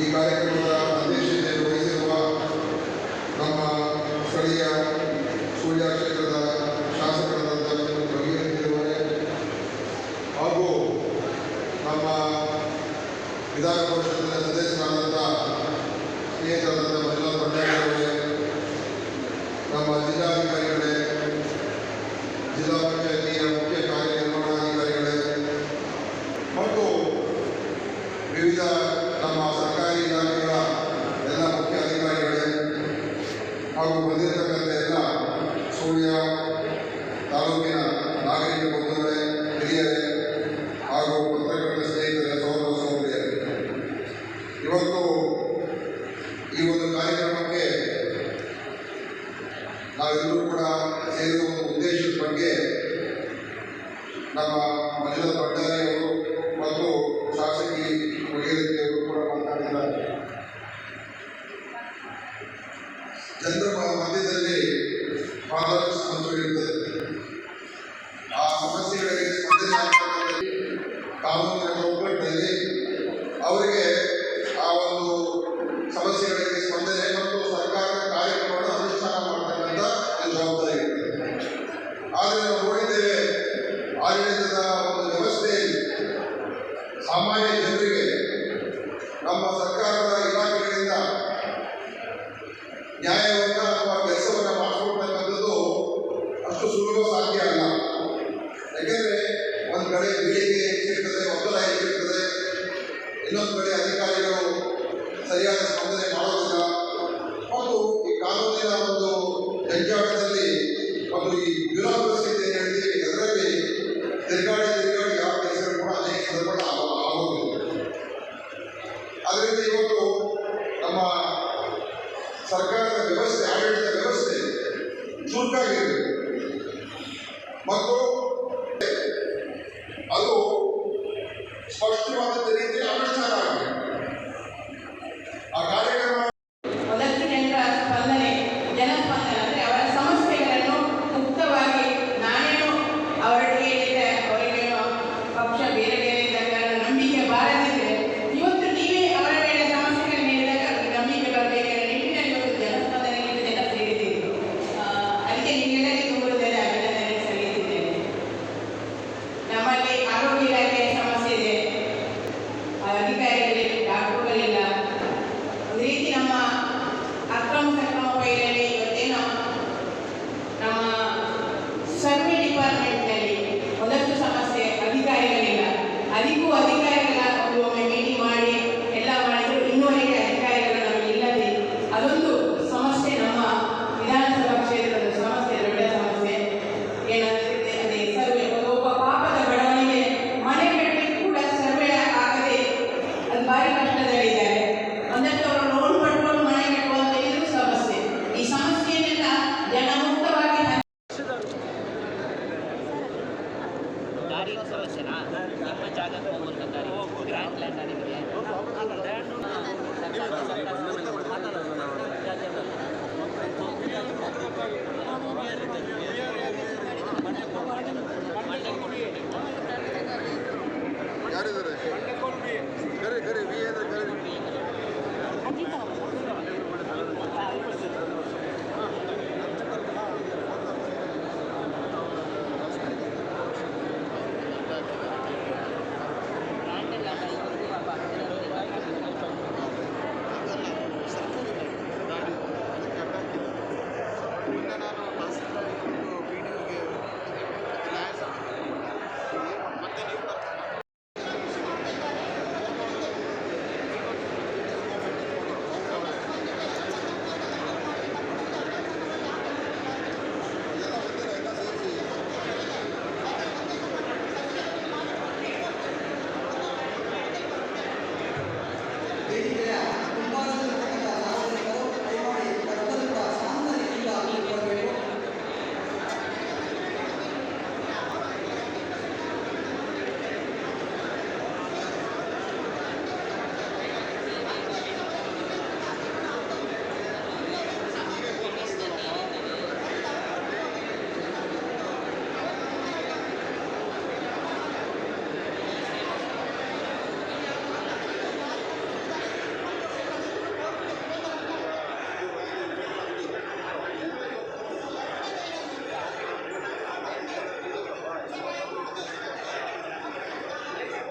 ಈ ಕಾರ್ಯಕ್ರಮದ ಅಧ್ಯಕ್ಷತೆಯನ್ನು ವಹಿಸಿರುವ ನಮ್ಮ ಸ್ಥಳೀಯ ಸುಳ್ಯ ಕ್ಷೇತ್ರದ ಶಾಸಕರಾದಂಥ ರವಿಯವರೇ ಹಾಗೂ ನಮ್ಮ ವಿಧಾನ ಪರಿಷತ್ತಿನ ಸದಸ್ಯರಾದಂಥ ಸ್ನೇಹಿತರಾದಂಥ ಮಂಜುನಾಥ್ ಭಂಡಾರಿಯವರೇ ನಮ್ಮ ಜಿಲ್ಲಾಧಿಕಾರಿಗಳೇ ಜಿಲ್ಲಾ ಹಾಗೂ ಬಂದಿರತಕ್ಕಂಥ ಎಲ್ಲ ಸೂರ್ಯ ತಾಲೂಕಿನ ನಾಗರಿಕ ಬಂಧುಗಳೇ, ಹಿರಿಯರೇ ಹಾಗೂ ಪತ್ರಕರ್ತ ಸ್ನೇಹಿತರೆ, ಸಹೋದರ ಇವತ್ತು ಈ ಒಂದು ಕಾರ್ಯಕ್ರಮಕ್ಕೆ ನಾವೆಲ್ಲರೂ ಕೂಡ ಸೇರಿದ ಒಂದು ಉದ್ದೇಶದ ಬಗ್ಗೆ ನಮ್ಮ ಮಂಜುನಾಥ ಭಂಡಾರಿ ಜನರ ಮಧ್ಯದಲ್ಲಿ ಬಹಳ ಸಮಸ್ಯೆಗಳಿರ್ತದೆ ಆ ಸಮಸ್ಯೆಗಳಿಗೆ ಆಗ್ತಕ್ಕಂಥದ್ದು ಕಾನೂನಿನ ಚೌಕಟ್ಟಿನಲ್ಲಿ ಅವರಿಗೆ ಆ ಒಂದು ಸಮಸ್ಯೆಗಳಿಗೆ ಸ್ಪಂದನೆ ಮತ್ತು ಸರ್ಕಾರದ ಕಾರ್ಯಕ್ರಮವನ್ನು ಅನುಷ್ಠಾನ ಮಾಡತಕ್ಕಂಥ ಜವಾಬ್ದಾರಿ ಇರ್ತದೆ ಆದರೆ ನಾವು ನೋಡಿದ್ದೇವೆ ಆಡಳಿತದ ಒಂದು ವ್ಯವಸ್ಥೆಯಲ್ಲಿ ಸಾಮಾನ್ಯ ಜನರಿಗೆ ನಮ್ಮ ಸರ್ಕಾರದ ಇಲಾಖೆಗಳಿಂದ ನ್ಯಾಯವನ್ನ ಅಥವಾ ಕೆಲಸವನ್ನು ಮಾಡಿಸ್ಕೊಡ್ತಕ್ಕಂಥದ್ದು ಅಷ್ಟು ಸುಲಭ ಸಾಧ್ಯ ಅಲ್ಲ ಯಾಕೆಂದರೆ ಒಂದು ಕಡೆ ಬೇಡಿಕೆ ಹೆಚ್ಚಿರ್ತದೆ ಹೆಚ್ಚಿರ್ತದೆ ಇನ್ನೊಂದು ಕಡೆ ಅಧಿಕಾರಿಗಳು ಸರಿಯಾದ ಸ್ಪಂದನೆ ಮಾಡೋದಿಲ್ಲ ಮತ್ತು ಈ ಕಾನೂನಿನ ಒಂದು ಹೆಜ್ಜಾಟದಲ್ಲಿ ಮತ್ತು ಈ ಬ್ಯೂರೋಕ್ರಸಿ ಅಂತ ಹೇಳ್ತೀವಿ ಅದರಲ್ಲಿ ತಿರುಗಾಡಿ igualito.